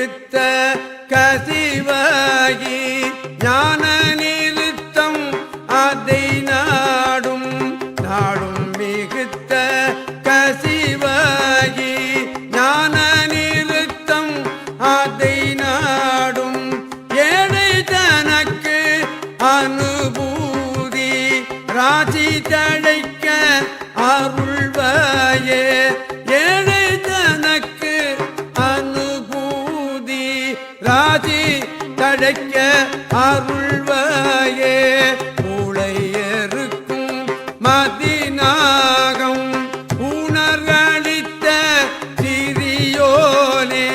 மிகுத்த கசிவாகி ஞான நிறுத்தம் அதை நாடும் நாடும் மிகுத்த கசிவாகி ஞான நிறுத்தம் அதை நாடும். ஏழை தனக்கு அனுபூதி ராசி தழைக்க ராஜி தழைக்க அருள்வாயே. மூளை இருக்கும் மதிநாகம். உணர்களித்த சிறியோனே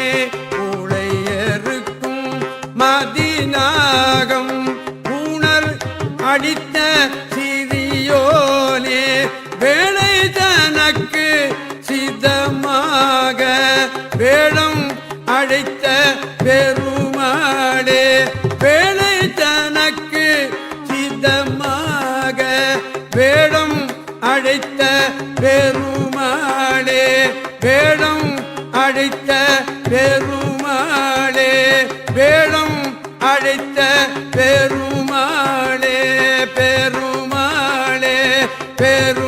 மூளை இருக்கும் மதிநாகம். உணர் அடித்த சிறியோனே பெருமாளே வேலை தனக்கு சிதமாக வேடம் அழைத்த பெருமாளே வேடம் அழைத்த பெருமாளே வேடம் அழைத்த பெருமாளே பெருமாளே பெரு